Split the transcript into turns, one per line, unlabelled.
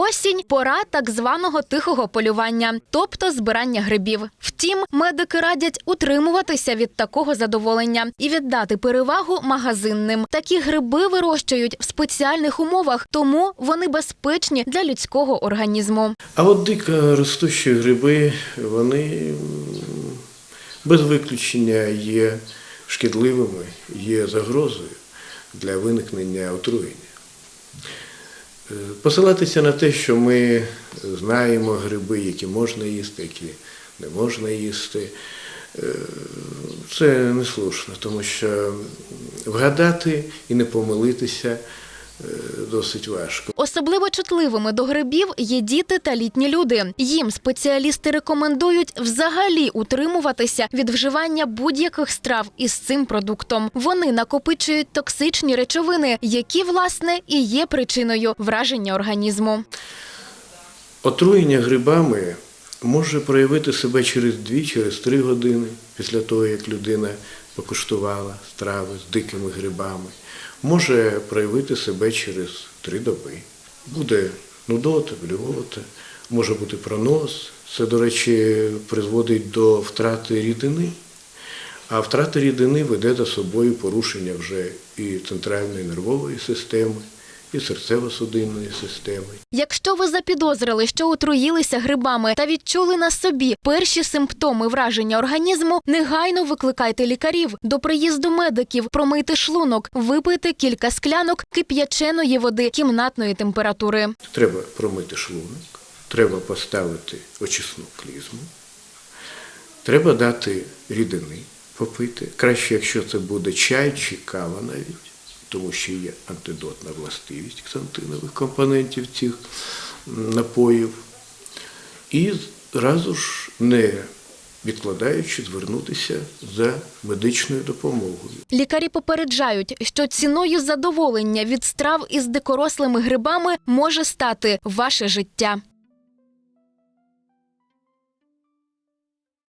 Осінь пора так званого тихого полювання, тобто збирання грибів. Втім, медики радять утримуватися від такого задоволення і віддати перевагу магазинним. Такі гриби вирощують в спеціальних умовах, тому вони безпечні для людського організму.
А от дико ростучі гриби, вони без виключення є шкідливими, є загрозою для виникнення отруєння. Е, Посилатися на те, що ми знаємо гриби, які можна їсти, які не можна їсти, е, це не слушно, тому що вгадати і не помилитися досить важко.
Особливо чутливими до грибів є діти та літні люди. Їм спеціалісти рекомендують взагалі утримуватися від вживання будь-яких страв із цим продуктом. Вони накопичують токсичні речовини, які власне і є причиною враження організму.
Отруєння грибами може проявити себе через 2 через 3 години після того, як людина покуштувала страви з дикими грибами. Може проявити себе через 3 доби. Буде нудота, блювота, може бути пронос. Це, до речі, призводить до втрати рідини. А втрата рідини веде за собою порушення вже і центральної нервової системи, і серцево-судинної системи.
Якщо ви запідозрили, що отруїлися грибами та відчули на собі перші симптоми враження організму, негайно викликайте лікарів. До приїзду медиків промийте шлунок, випийте кілька склянок кип'яченої води кімнатної температури.
Треба промити шлунок, треба поставити очисну клізму, треба дати рідини попити. Краще, якщо це буде чай чи кава навіть, тому що є антидотна властивість ксантинових компонентів цих напоїв. І разу ж не відкладаючи звернутися за медичною допомогою.
Лікарі попереджають, що ціною задоволення від страв із дикорослими грибами може стати ваше життя.